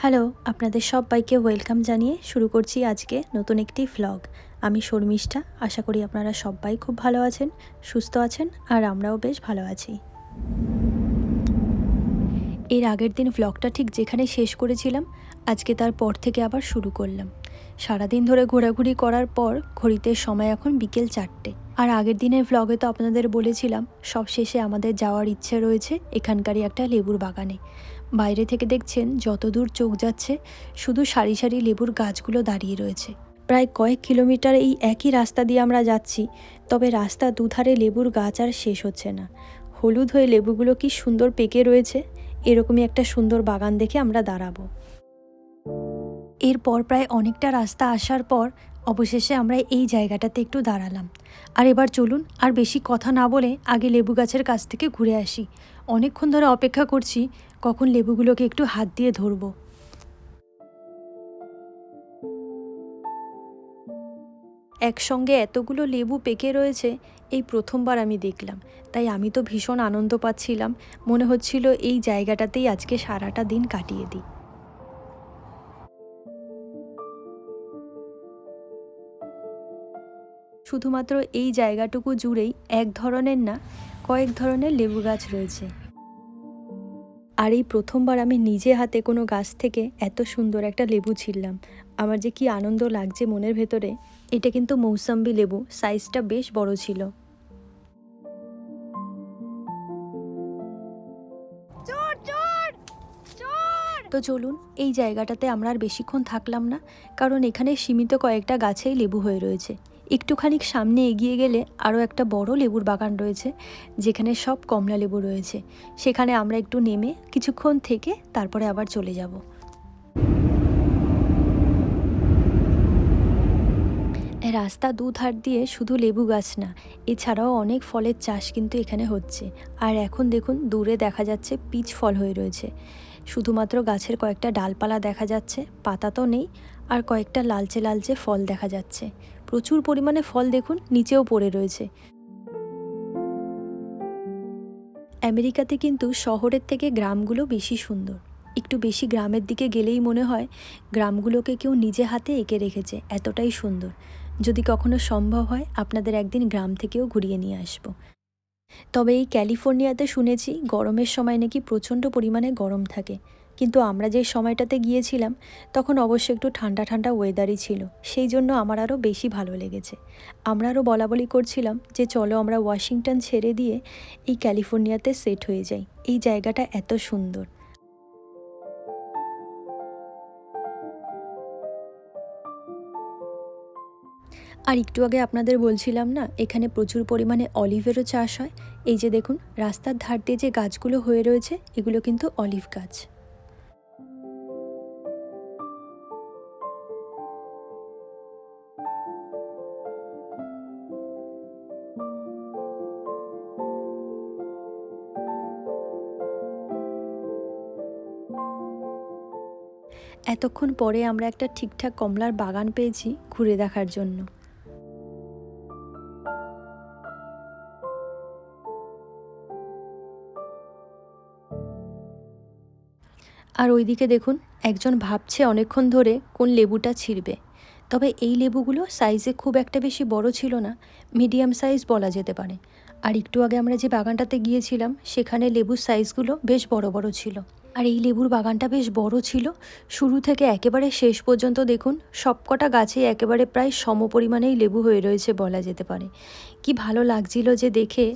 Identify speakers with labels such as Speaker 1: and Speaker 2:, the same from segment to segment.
Speaker 1: Hello, আপনাদের সবাইকে welcome জানিয়ে শুরু করছি আজকে নতুন একটি ভ্লগ আমি শর্মিষ্ঠা, আশা করি আপনারা সবাই খুব ভালো আছেন, সুস্থ আছেন, আর আমরাও বেশ ভালো আছি। এর আগের দিন ভ্লগটা ঠিক যেখানে শেষ করেছিলাম, আজকে তার পর থেকে আবার শুরু করলাম। সারাদিন ধরে ঘোরাঘুরি করার পর ঘড়িতে সময় এখন বিকেল চারটে। আর আগের দিনের ভ্লগে তো আপনাদের বলেছিলাম, সব শেষে আমাদের যাওয়ার ইচ্ছে রয়েছে এখানকারই একটা লেবুর বাগানে। বাইরে থেকে দেখছেন যত দূর চোখ যাচ্ছে, শুধু সারি সারি লেবুর গাছগুলো দাঁড়িয়ে রয়েছে। প্রায় কয়েক কিলোমিটার এই একই রাস্তা দিয়ে আমরা যাচ্ছি, তবে রাস্তা দুধারে লেবুর গাছ আর শেষ হচ্ছে না। হলুদ হয়ে লেবুগুলো কি সুন্দর পেকে রয়েছে, এরকমই একটা সুন্দর বাগান দেখে আমরা দাঁড়াবো। এরপর প্রায় অনেকটা রাস্তা আসার পর অবশেষে আমরা এই জায়গাটাতে একটু দাঁড়ালাম। আর এবার চলুন, আর বেশি কথা না বলে আগে লেবু গাছের কাছ থেকে ঘুরে আসি। অনেকক্ষণ ধরে অপেক্ষা করছি কখন লেবুগুলোকে একটু হাত দিয়ে ধরবো। একসঙ্গে এতগুলো লেবু পেকে রয়েছে, এই প্রথমবার আমি দেখলাম। তাই আমি তো ভীষণ আনন্দ পাচ্ছিলাম। মনে হচ্ছিল এই জায়গাটাতেই আজকে সারাটা দিন কাটিয়ে দিই। শুধুমাত্র এই জায়গাটুকু জুড়েই এক ধরনের না কয়েক ধরনের লেবু গাছ রয়েছে। আর এই প্রথমবার আমি নিজে হাতে কোনো গাছ থেকে এত সুন্দর একটা লেবু ছিললাম আমার যে কি আনন্দ লাগছে মনের ভেতরে এটা কিন্তু মৌসাম্বি লেবু সাইজটা বেশ বড় ছিল। তো চলুন এই জায়গাটাতে আমরা আর বেশিক্ষণ থাকলাম না কারণ এখানে সীমিত কয়েকটা গাছেই লেবু হয়ে রয়েছে। একটুখানি সামনে এগিয়ে গেলে আরও একটা বড় লেবুর বাগান রয়েছে, যেখানে সব কমলা লেবু রয়েছে। সেখানে আমরা একটু নেমে কিছুক্ষণ থেকে তারপরে আবার চলে যাব। রাস্তা দুধার দিয়ে শুধু লেবু গাছ না, এছাড়াও অনেক ফলের চাষ কিন্তু এখানে হচ্ছে। আর এখন দেখুন, দূরে দেখা যাচ্ছে পিচ ফল হয়ে রয়েছে। শুধুমাত্র গাছের কয়েকটা ডালপালা দেখা যাচ্ছে, পাতা তো নেই, আর কয়েকটা লালচে লালচে ফল দেখা যাচ্ছে। প্রচুর পরিমাণে ফল দেখুন, নিচেও পড়ে রয়েছে। আমেরিকাতে কিন্তু শহরের থেকে গ্রামগুলো বেশি সুন্দর। একটু বেশি গ্রামের দিকে গেলেই মনে হয় গ্রামগুলোকে কেউ নিজে হাতে এঁকে রেখেছে, এতটাই সুন্দর। যদি কখনো সম্ভব হয়, আপনাদের একদিন গ্রাম থেকেও ঘুরিয়ে নিয়ে আসব। তবে এই ক্যালিফোর্নিয়াতে শুনেছি গরমের সময় নাকি প্রচণ্ড পরিমাণে গরম থাকে। কিন্তু আমরা যে সময়টাতে গিয়েছিলাম, তখন অবশ্য একটু ঠান্ডা ঠান্ডা ওয়েদারই ছিল। সেই জন্য আমার আরও বেশি ভালো লেগেছে। আমরা আরও বলা বলি করছিলাম যে চলো আমরা ওয়াশিংটন ছেড়ে দিয়ে এই ক্যালিফোর্নিয়াতে সেট হয়ে যাই। এই জায়গাটা এত সুন্দর। আর একটু আগে আপনাদের বলছিলাম না, এখানে প্রচুর পরিমাণে অলিভেরও চাষ হয়। এই যে দেখুন, রাস্তার ধার দিয়ে যে গাছগুলো হয়ে রয়েছে, এগুলো কিন্তু অলিভ গাছ। এতক্ষণ পরে আমরা একটা ঠিকঠাক কমলার বাগান পেয়েছি ঘুরে দেখার জন্য। আর ওইদিকে দেখুন, একজন ভাবছে অনেকক্ষণ ধরে কোন লেবুটা ছিঁড়বে। তবে এই লেবুগুলো সাইজে খুব একটা বেশি বড় ছিল না, মিডিয়াম সাইজ বলা যেতে পারে। আর একটু আগে আমরা যে বাগানটাতে গিয়েছিলাম, সেখানে লেবুর সাইজগুলো বেশ বড় বড় ছিল। আর এই লেবুর বাগানটা বেশ বড় ছিল। শুরু থেকে একেবারে শেষ পর্যন্ত দেখুন, সবকটা গাছে একেবারে প্রায় সম পরিমাণেই লেবু হয়ে রয়েছে বলা যেতে পারে। কি ভালো লাগছিল যে দেখে।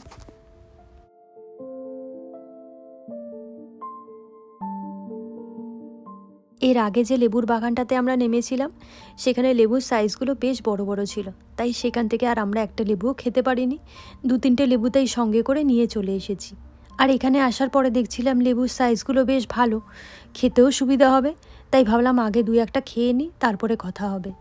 Speaker 1: এর আগে যে লেবুর বাগানটাতে আমরা নেমেছিলাম, সেখানে লেবুর সাইজগুলো বেশ বড় বড় ছিল। তাই সেখান থেকে আর আমরা একটা লেবুও খেতে পারিনি। দু তিনটে লেবু তাই সঙ্গে করে নিয়ে চলে এসেছি। আর এখানে আসার পরে দেখছিলাম লেবুর সাইজগুলো বেশ ভালো। খেতেও সুবিধা হবে, তাই ভাবলাম আগে দুই একটা খেয়ে নিই, তারপরে কথা হবে।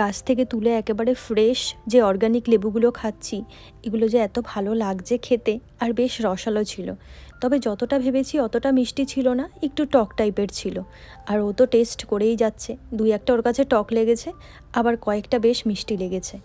Speaker 1: গাছ থেকে তুলে একেবারে ফ্রেশ যে অর্গানিক লেবুগুলো খাচ্ছি, এগুলো যে এত ভালো লাগছে খেতে, আর বেশ রসালো ছিল। তবে যতটা ভেবেছি অতটা মিষ্টি ছিল না, একটু টক টাইপের ছিল। আর ও তো টেস্ট করেই যাচ্ছে, দুই একটা ওর কাছে টক লেগেছে, আবার কয়েকটা বেশ মিষ্টি লেগেছে।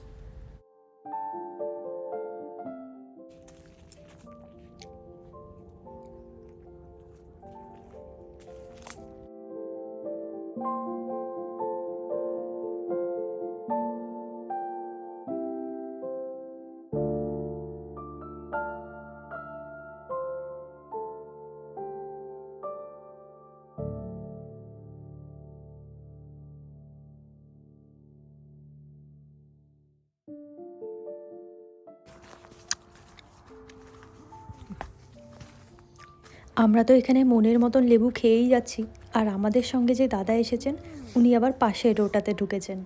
Speaker 1: আমরা তো এখানে মনের মতন লেবু খেয়েই যাচ্ছি। আর আমাদের সঙ্গে যে দাদা এসেছেন, উনি আবার পাশের রোটাতে ঢুকেছেন।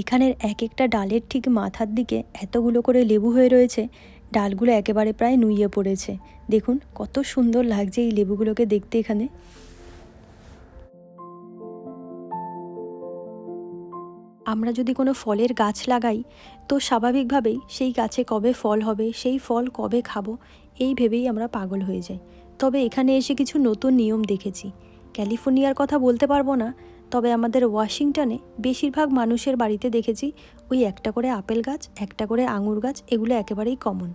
Speaker 1: এখানের এক একটা ডালের ঠিক মাথার দিকে এতগুলো করে লেবু হয়ে রয়েছে ডালগুলো একেবারে প্রায় নুইয়ে পড়েছে। দেখুন, কত সুন্দর লাগছে এই লেবুগুলোকে দেখতে এখানে। আমরা যদি কোনো ফলের গাছ লাগাই, তো স্বাভাবিকভাবেই সেই গাছে কবে ফল হবে, সেই ফল কবে খাব, এই ভেবেই আমরা পাগল হয়ে যাই। তবে এখানে এসে কিছু নতুন নিয়ম দেখেছি। ক্যালিফোর্নিয়ার কথা বলতে পারব না তবে আমাদের ওয়াশিংটনে বেশিরভাগ মানুষের বাড়িতে দেখেছি ওই একটা করে আপেল গাছ, একটা করে আঙুর গাছ, এগুলো একেবারেই কমন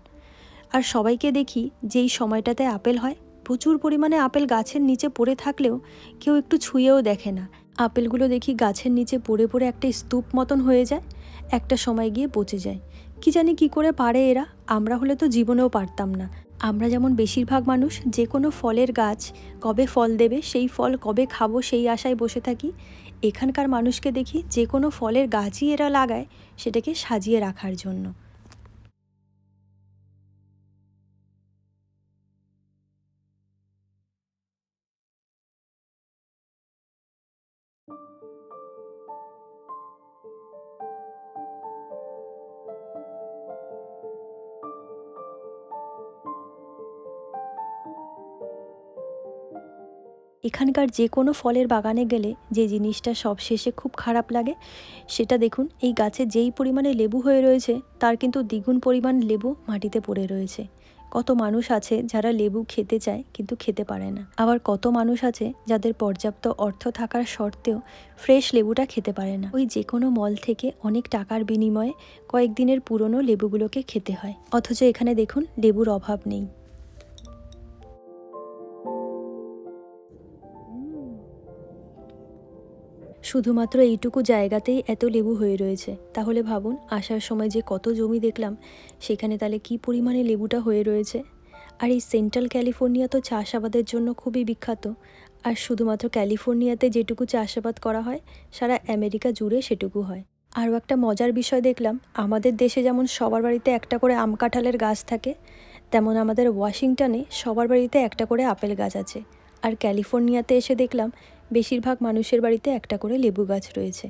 Speaker 1: আর সবাইকে দেখি যেই সময়টাতে আপেল হয়, প্রচুর পরিমাণে আপেল গাছের নিচে পড়ে থাকলেও কেউ একটু ছুঁয়েও দেখে না। আপেলগুলো দেখি গাছের নিচে পড়ে পড়ে একটা স্তূপ মতন হয়ে যায়, একটা সময় গিয়ে পচে যায়। কি জানি কি করে পারে এরা, আমরা হলে তো জীবনেও পারতাম না। আমরা যেমন বেশিরভাগ মানুষ যে কোনো ফলের গাছ কবে ফল দেবে, সেই ফল কবে খাব, সেই আশায় বসে থাকি, এখানকার মানুষকে দেখি যে কোনো ফলের গাছই এরা লাগায়, সেটাকে সাজিয়ে রাখার জন্য। এখানকার যে কোনো ফলের বাগানে গেলে যে জিনিসটা সব শেষে খুব খারাপ লাগে, সেটা দেখুন, এই গাছে যেই পরিমাণে লেবু হয়ে রয়েছে, তার কিন্তু দ্বিগুণ পরিমাণ লেবু মাটিতে পড়ে রয়েছে। কত মানুষ আছে যারা লেবু খেতে চায় কিন্তু খেতে পারে না। আবার কত মানুষ আছে যাদের পর্যাপ্ত অর্থ থাকার সত্ত্বেও ফ্রেশ লেবুটা খেতে পারে না। ওই যে কোনো মল থেকে অনেক টাকার বিনিময়ে কয়েকদিনের পুরনো লেবুগুলোকে খেতে হয়। অথচ এখানে দেখুন, লেবুর অভাব নেই। শুধুমাত্র এইটুকু জায়গাতেই এত লেবু হয়ে রয়েছে। তাহলে ভাবুন, আসার সময় যে কত জমি দেখলাম, সেখানে তাহলে কি পরিমাণে লেবুটা হয়ে রয়েছে? আর এই সেন্ট্রাল ক্যালিফোর্নিয়া তো চাষাবাদের জন্য খুবই বিখ্যাত। আর শুধুমাত্র ক্যালিফোর্নিয়াতে যেটুকু চাষাবাদ করা হয়, সারা আমেরিকা জুড়ে সেটুকু হয়। আরও একটা মজার বিষয় দেখলাম, আমাদের দেশে যেমন সবার বাড়িতে একটা করে আম কাঁঠালের গাছ থাকে, তেমন আমাদের ওয়াশিংটনে সবার বাড়িতে একটা করে আপেল গাছ আছে। আর ক্যালিফোর্নিয়াতে এসে দেখলাম বেশিরভাগ মানুষের বাড়িতে একটা করে লেবু গাছ রয়েছে।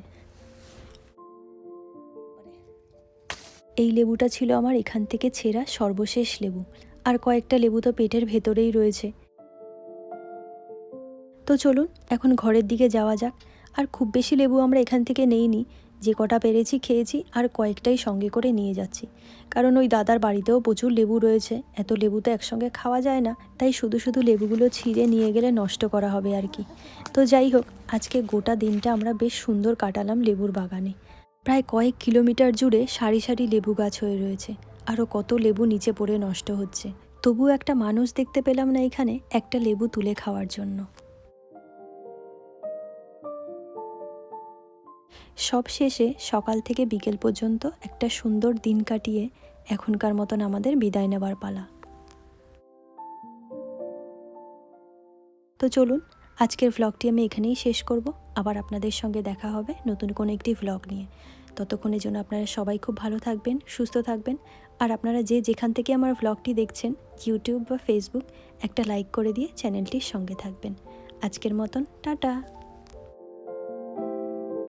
Speaker 1: এই লেবুটা ছিল আমার এখান থেকে ছেঁড়া সর্বশেষ লেবু। আর কয়েকটা লেবু তো পেটের ভেতরেই রয়েছে। তো চলুন, এখন ঘরের দিকে যাওয়া যাক। আর খুব বেশি লেবু আমরা এখান থেকে নেইনি। যে কটা পেরেছি খেয়েছি আর কয়েকটাই সঙ্গে করে নিয়ে যাচ্ছি। কারণ ওই দাদার বাড়িতেও প্রচুর লেবু রয়েছে। এত লেবু তো একসঙ্গে খাওয়া যায় না। তাই শুধু শুধু লেবুগুলো ছিঁড়ে নিয়ে গেলে নষ্ট করা হবে আর কি। তো যাই হোক, আজকে গোটা দিনটা আমরা বেশ সুন্দর কাটালাম লেবুর বাগানে। প্রায় কয়েক কিলোমিটার জুড়ে সারি সারি লেবু গাছ হয়ে রয়েছে। আরও কত লেবু নিচে পড়ে নষ্ট হচ্ছে। তবু একটা মানুষ দেখতে পেলাম না এখানে একটা লেবু তুলে খাওয়ার জন্য। সব শেষে সকাল থেকে বিকেল পর্যন্ত একটা সুন্দর দিন কাটিয়ে এখনকার মতন আমাদের বিদায় নেবার পালা। তো চলুন, আজকের ভ্লগটি আমি এখানেই শেষ করব। আবার আপনাদের সঙ্গে দেখা হবে নতুন কোনো একটি ভ্লগ নিয়ে। ততক্ষণের জন্য আপনারা সবাই খুব ভালো থাকবেন, সুস্থ থাকবেন। আর আপনারা যে যেখান থেকে আমার ভ্লগটি দেখছেন ইউটিউব বা ফেসবুক একটা লাইক করে দিয়ে চ্যানেলটির সঙ্গে থাকবেন। আজকের মতন, টাটা!